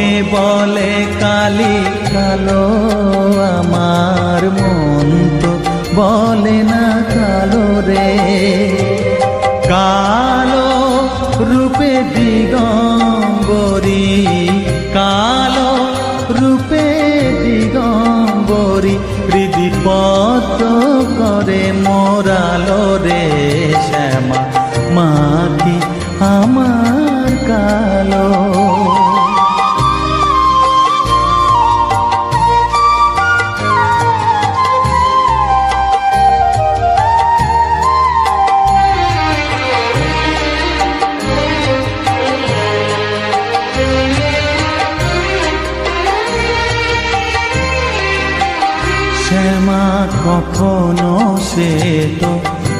লোকে বলে কালি কালো আমার মন তো বলে না কালো রে। কালো রূপে দিগম্বরী।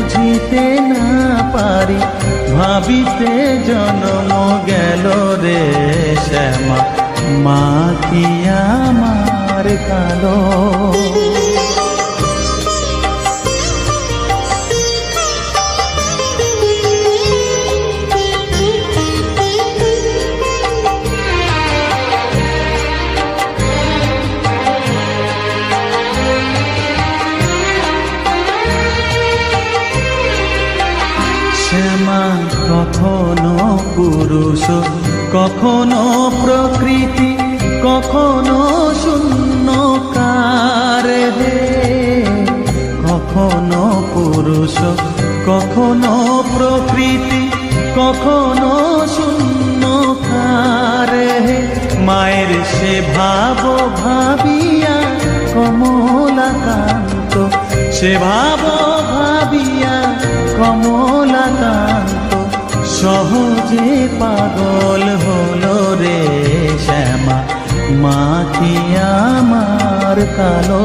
বুঝিতে না পারি ভাবিতে জন্ম গেল রে শ্যামা। মা কি আমার কালো? কখনো পুরুষ, কখনো প্রকৃতি, কখনো শূন্য কার মায়ের সে ভাব ভাবিয়া কমলাকান্ত, সে ভাব ভাবিয়া কমলা কমলাকান্ত, সহজে পাগল হলো রে শ্যামা মা কি আমার কালো।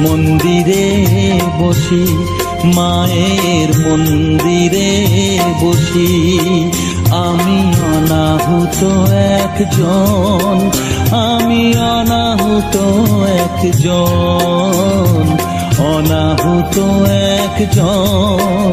মন্দিরে বসি মায়ের মন্দিরে বসি। আমি অনাহুত একজন আমি অনাহুত একজন অনাহুত একজন।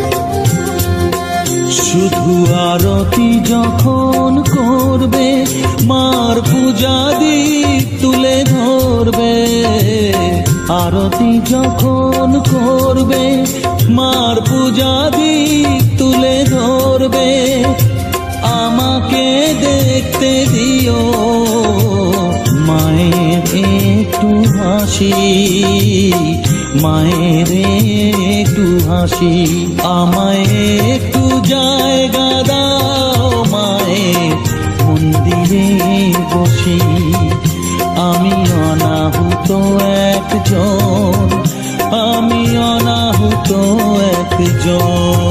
শুধু আরতি যখন করবে, মার পূজা দিক তুলে ধরবে। আরতি যখন করবে, মার পূজা দিক তুলে ধরবে। আমাকে দেখতে দিও, মায়ের একটু হাসি। মায়ের একটু হাসি, আমায় একটু জায়গা দাও মায়ে মন্দিরে বসি। আমি অনাহুত একজন, আমি অনাহুত একজন।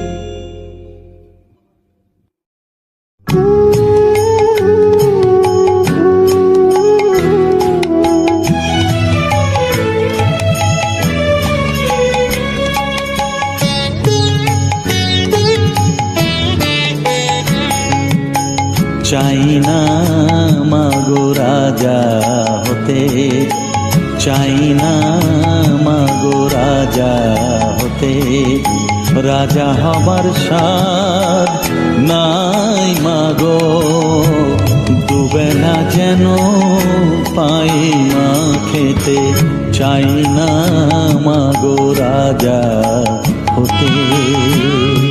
চাই না মাগো রাজা হতে। চাই না মাগো রাজা হতে। রাজা হবার সাদ নাই মাগো। না যেন পাই মা খেতে। চাই না মাগো রাজা হতে।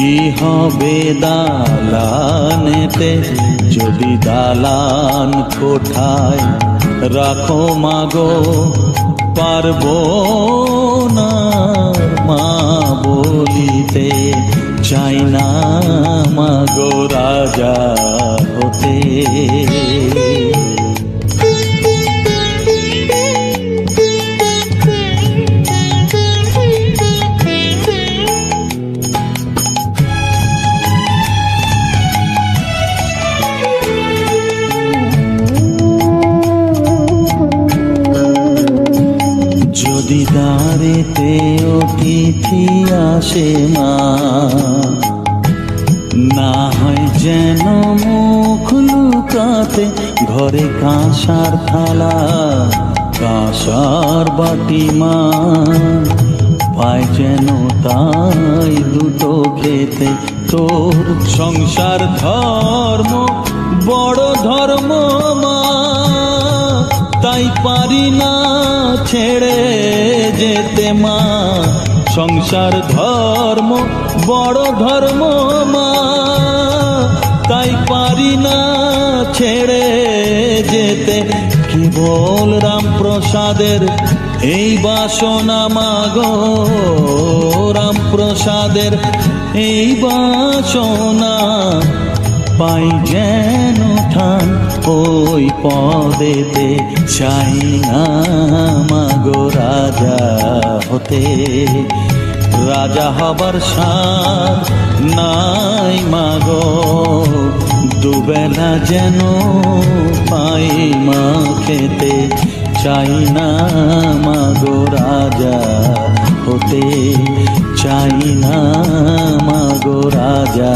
কি হবে দালানেতে? যদি দালান কোঠায় রাখো মাগো, পারব না মা বলিতে। চাই না মাগো রাজা হতে। ঘরে কাঁসার থালা, কাঁসার বাটি মা। পায় যেন তাই দুটো খেতে তোর সংসার ধর্ম, বড় ধর্ম মা। তাই পারি না ছেড়ে যেতে মা। সংসার ধর্ম, বড় ধর্ম মা। তাই পারি না ছেড়ে যেতে। কেবল রামপ্রসাদের? এই বাসনা মাগো রামপ্রসাদের। এই বাসনা পাই যেন ঠান ওই পদেতে। চাই না মাগো রাজা হতে। রাজা হবার সার নাই মাগো দুবেলা যেন পাই মা খেতে, চাই না মাগো রাজা হতে, চাই না মাগো রাজা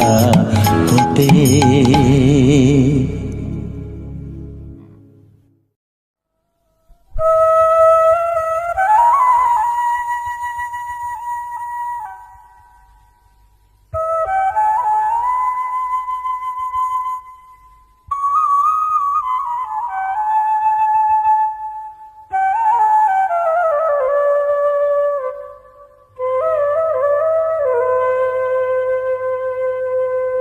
হতে।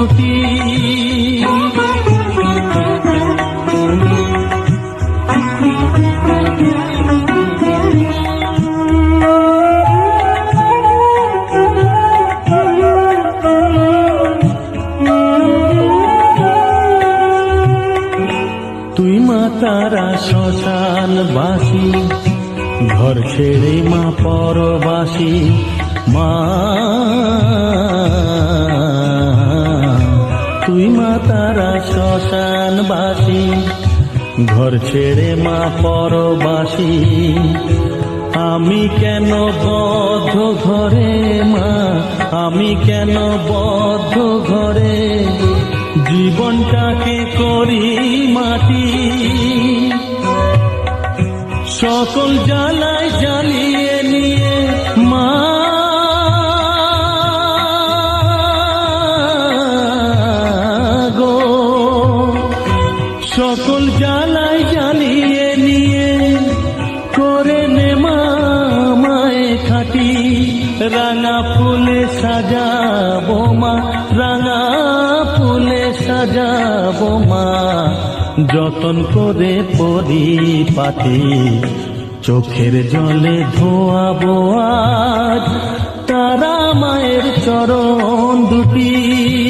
দুটি তুই মা তারা শ্মশান বাসি ঘর ছেড়ে মা পরবাসী। মা মা তারা শ্মশান বাসি ঘর ছেড়ে মা পরবাসী, আমি কেন বদ্ধ ঘরে মা? আমি কেন বদ্ধ ঘরে? জীবনটাকে করি মাটি। সকল জ্বালায় জ্বালিয়ে সকল জ্বালায় জ্বালিয়ে নিয়ে করে নে মায়ে খাটি। রাঙা ফুলে সাজাবো মা, রাঙা ফুলে সাজাবো মা। যতন করে পরি পাতি চোখের জলে ধোয়াবো আজ। তারা মায়ের চরণ দুটি।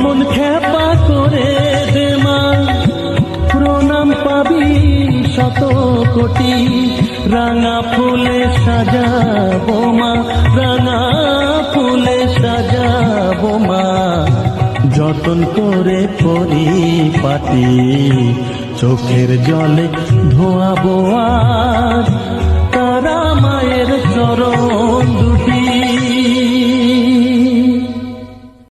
মন খেপা করে দে মা? প্রণাম পাবি শত কোটি। রাঙা ফুলে সাজাবো মা, রাঙা ফুলে সাজাবো মা। যতন করে পরিপাটি, চোখের জলে ধোয়াবো আর। তারা মায়ের চরণ